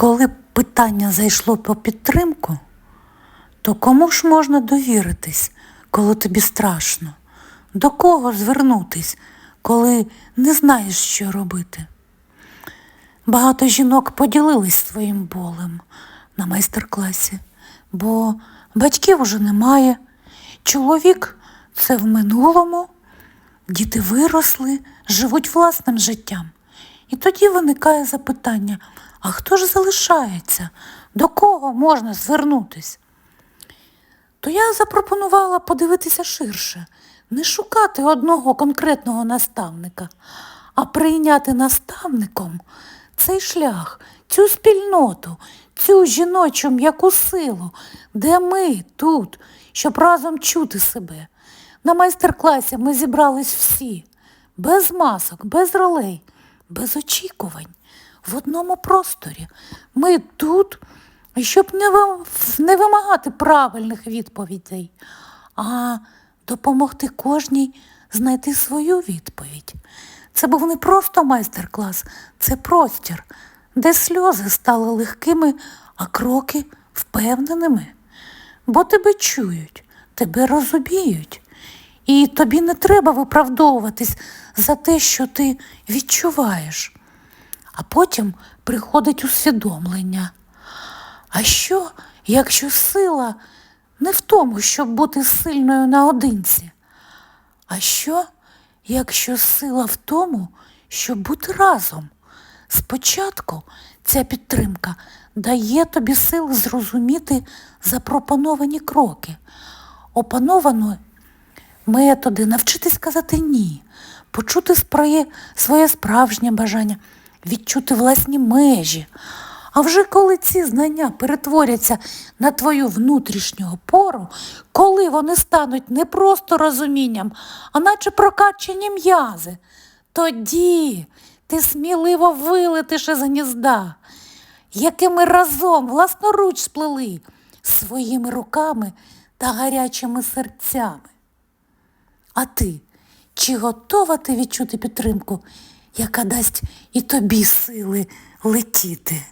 Коли питання зайшло по підтримку, то кому ж можна довіритись, коли тобі страшно? До кого звернутись, коли не знаєш, що робити? Багато жінок поділились своїм болем на майстер-класі, бо батьків уже немає, чоловік це в минулому, діти виросли, живуть власним життям. І тоді виникає запитання, а хто ж залишається? До кого можна звернутись? То я запропонувала подивитися ширше, не шукати одного конкретного наставника, а прийняти наставником цей шлях, цю спільноту, цю жіночу м'яку силу, де ми тут, щоб разом чути себе. На майстер-класі ми зібрались всі, без масок, без ролей, без очікувань, в одному просторі. Ми тут, щоб не, вимагати правильних відповідей, а допомогти кожній знайти свою відповідь. Це був не просто майстер-клас, це простір, де сльози стали легкими, а кроки впевненими. Бо тебе чують, тебе розуміють. І тобі не треба виправдовуватись за те, що ти відчуваєш. А потім приходить усвідомлення. А що, якщо сила не в тому, щоб бути сильною наодинці? А що, якщо сила в тому, щоб бути разом? Спочатку ця підтримка дає тобі сили зрозуміти запропоновані кроки, опановані методи, навчитись казати ні, почути своє, справжнє бажання, відчути власні межі. А вже коли ці знання перетворяться на твою внутрішню опору, коли вони стануть не просто розумінням, а наче прокачені м'язи, тоді ти сміливо вилетиш із гнізда, яке ми разом власноруч сплели своїми руками та гарячими серцями. А ти, чи готова ти відчути підтримку, яка дасть і тобі сили летіти?